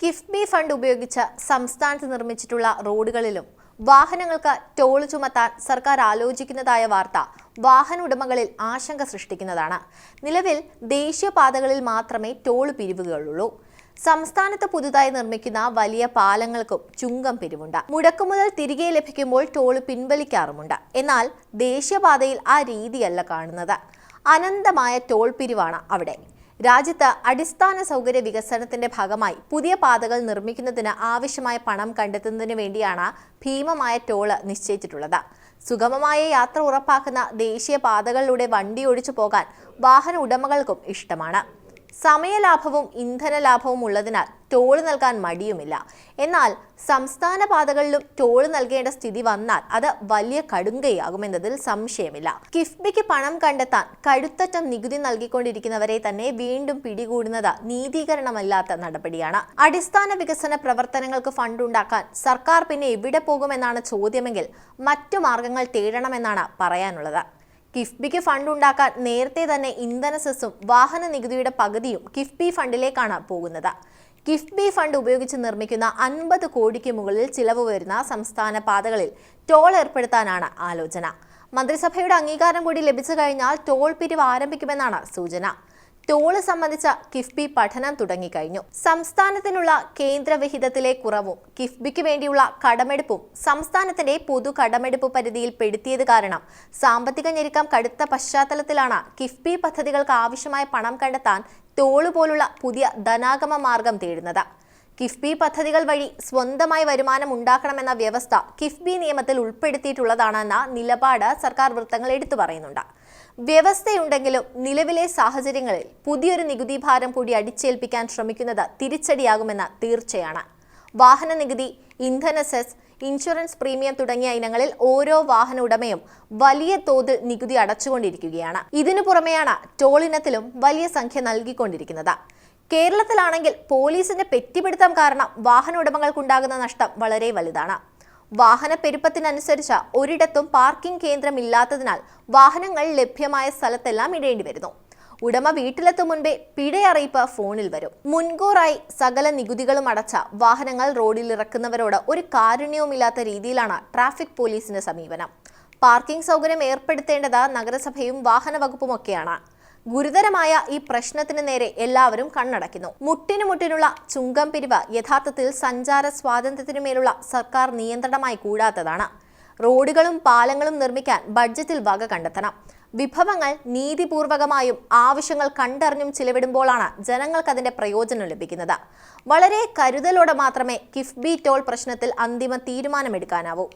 KIIFB fund ഉപയോഗിച്ച് സംസ്ഥാനത്ത് നിർമ്മിച്ചിട്ടുള്ള റോഡുകളിലും വാഹനങ്ങൾക്ക് ടോൾ ചുമത്താൻ സർക്കാർ ആലോചിക്കുന്നതായ വാർത്ത വാഹന ഉടമകളിൽ ആശങ്ക സൃഷ്ടിക്കുന്നതാണ്. നിലവിൽ ദേശീയപാതകളിൽ മാത്രമേ ടോൾ പിരിവുകളുള്ളൂ സംസ്ഥാനത്ത് പുതുതായി നിർമ്മിക്കുന്ന വലിയ പാലങ്ങൾക്കും ചുങ്കം പിരിവുണ്ട്. മുടക്കുമുതൽ തിരികെ ലഭിക്കുമ്പോൾ ടോൾ പിൻവലിക്കാറുമുണ്ട്. എന്നാൽ ദേശീയപാതയിൽ ആ രീതിയല്ല കാണുന്നത്. അനന്തമായ ടോൾ പിരിവാണ് അവിടെ. രാജ്യത്ത് അടിസ്ഥാന സൗകര്യ വികസനത്തിന്റെ ഭാഗമായി പുതിയ പാതകൾ നിർമ്മിക്കുന്നതിന് ആവശ്യമായ പണം കണ്ടെത്തുന്നതിന് വേണ്ടിയാണ് ഭീമമായ ടോൾ നിശ്ചയിച്ചിട്ടുള്ളത്. സുഗമമായ യാത്ര ഉറപ്പാക്കുന്ന ദേശീയ പാതകളിലൂടെ വണ്ടി ഓടിച്ചു പോകാൻ വാഹന ഉടമകൾക്കും ഇഷ്ടമാണ്. സമയലാഭവും ഇന്ധന ലാഭവും ഉള്ളതിനാൽ ടോൾ നൽകാൻ മടിയുമില്ല. എന്നാൽ സംസ്ഥാന പാതകളിലും ടോൾ നൽകേണ്ട സ്ഥിതി വന്നാൽ അത് വലിയ കടുങ്കയാകുമെന്നതിൽ സംശയമില്ല. കിഫ്ബിക്ക് പണം കണ്ടെത്താൻ കടുത്തറ്റം നികുതി നൽകിക്കൊണ്ടിരിക്കുന്നവരെ തന്നെ വീണ്ടും പിടികൂടുന്നത് നീതീകരണമല്ലാത്ത നടപടിയാണ്. അടിസ്ഥാന വികസന പ്രവർത്തനങ്ങൾക്ക് ഫണ്ട് ഉണ്ടാക്കാൻ സർക്കാർ പിന്നെ എവിടെ പോകുമെന്നാണ് ചോദ്യമെങ്കിൽ മറ്റു മാർഗങ്ങൾ തേടണമെന്നാണ് പറയാനുള്ളത്. കിഫ്ബിക്ക് ഫണ്ട് ഉണ്ടാക്കാൻ നേരത്തെ തന്നെ ഇന്ധന സെസ്സും വാഹന നികുതിയുടെ പകുതിയും കിഫ്ബി ഫണ്ടിലേക്കാണ് പോകുന്നത്. കിഫ്ബി ഫണ്ട് ഉപയോഗിച്ച് നിർമ്മിക്കുന്ന അൻപത് കോടിക്ക് മുകളിൽ ചിലവ് വരുന്ന സംസ്ഥാന പാതകളിൽ ടോൾ ഏർപ്പെടുത്താനാണ് ആലോചന. മന്ത്രിസഭയുടെ അംഗീകാരം കൂടി ലഭിച്ചു കഴിഞ്ഞാൽ ടോൾ പിരിവ് ആരംഭിക്കുമെന്നാണ് സൂചന. ടോൾ സംബന്ധിച്ച കിഫ്ബി പഠനം തുടങ്ങിക്കഴിഞ്ഞു. സംസ്ഥാനത്തിനുള്ള കേന്ദ്രവിഹിതത്തിലെ കുറവും കിഫ്ബിക്ക് വേണ്ടിയുള്ള കടമെടുപ്പും സംസ്ഥാനത്തിന്റെ പൊതു കടമെടുപ്പ് പരിധിയിൽ പെടുത്തിയത് കാരണം സാമ്പത്തിക ഞെരുക്കം കടുത്ത പശ്ചാത്തലത്തിലാണ് കിഫ്ബി പദ്ധതികൾക്ക് ആവശ്യമായ പണം കണ്ടെത്താൻ ടോൾ പോലുള്ള പുതിയ ധനാഗമ മാർഗം തേടുന്നത്. കിഫ്ബി പദ്ധതികൾ വഴി സ്വന്തമായി വരുമാനം ഉണ്ടാക്കണമെന്ന വ്യവസ്ഥ കിഫ്ബി നിയമത്തിൽ ഉൾപ്പെടുത്തിയിട്ടുള്ളതാണെന്ന നിലപാട് സർക്കാർ വൃത്തങ്ങൾ എടുത്തു പറയുന്നുണ്ട്. വ്യവസ്ഥയുണ്ടെങ്കിലും നിലവിലെ സാഹചര്യങ്ങളിൽ പുതിയൊരു നികുതി ഭാരം കൂടി അടിച്ചേൽപ്പിക്കാൻ ശ്രമിക്കുന്നത് തിരിച്ചടിയാകുമെന്ന് തീർച്ചയാണ്. വാഹന നികുതി ഇന്ധന സെസ് ഇൻഷുറൻസ് പ്രീമിയം തുടങ്ങിയ ഇനങ്ങളിൽ ഓരോ വാഹന ഉടമയും വലിയ തോതിൽ നികുതി അടച്ചുകൊണ്ടിരിക്കുകയാണ്. ഇതിനു പുറമെയാണ് ടോളിനത്തിലും വലിയ സംഖ്യ നൽകിക്കൊണ്ടിരിക്കുന്നത്. കേരളത്തിലാണെങ്കിൽ പോലീസിന്റെ പെറ്റിപിടുത്തം കാരണം വാഹന ഉടമകൾക്കുണ്ടാകുന്ന നഷ്ടം വളരെ വലുതാണ്. വാഹന പെരുപ്പത്തിനനുസരിച്ച് ഒരിടത്തും പാർക്കിംഗ് കേന്ദ്രമില്ലാത്തതിനാൽ വാഹനങ്ങൾ ലഭ്യമായ സ്ഥലത്തെല്ലാം ഇടേണ്ടി വരുന്നു. ഉടമ വീട്ടിലെത്തും മുൻപേ പിഴയറിയിപ്പ് ഫോണിൽ വരും. മുൻകൂറായി സകല നികുതികളും അടച്ച വാഹനങ്ങൾ റോഡിൽ ഇറക്കുന്നവരോട് ഒരു കാരുണ്യവുമില്ലാത്ത രീതിയിലാണ് ട്രാഫിക് പോലീസിന്റെ സമീപനം. പാർക്കിംഗ് സൗകര്യം ഏർപ്പെടുത്തേണ്ടത് നഗരസഭയും വാഹന വകുപ്പുമൊക്കെയാണ്. ഗുരുതരമായ ഈ പ്രശ്നത്തിന് നേരെ എല്ലാവരും കണ്ണടയ്ക്കുന്നു. മുട്ടിനു മുട്ടിനുള്ള ചുങ്കം പിരിവ് യഥാർത്ഥത്തിൽ സഞ്ചാര സ്വാതന്ത്ര്യത്തിനു മേലുള്ള സർക്കാർ നിയന്ത്രണമായി കൂടാത്തതാണ്. റോഡുകളും പാലങ്ങളും നിർമ്മിക്കാൻ ബഡ്ജറ്റിൽ വക കണ്ടെത്തണം. വിഭവങ്ങൾ നീതിപൂർവകമായും ആവശ്യങ്ങൾ കണ്ടറിഞ്ഞും ചിലവിടുമ്പോഴാണ് ജനങ്ങൾക്ക് അതിന്റെ പ്രയോജനം ലഭിക്കുന്നത്. വളരെ കരുതലോടെ മാത്രമേ കിഫ്ബി ടോൾ പ്രശ്നത്തിൽ അന്തിമ തീരുമാനമെടുക്കാനാവൂ.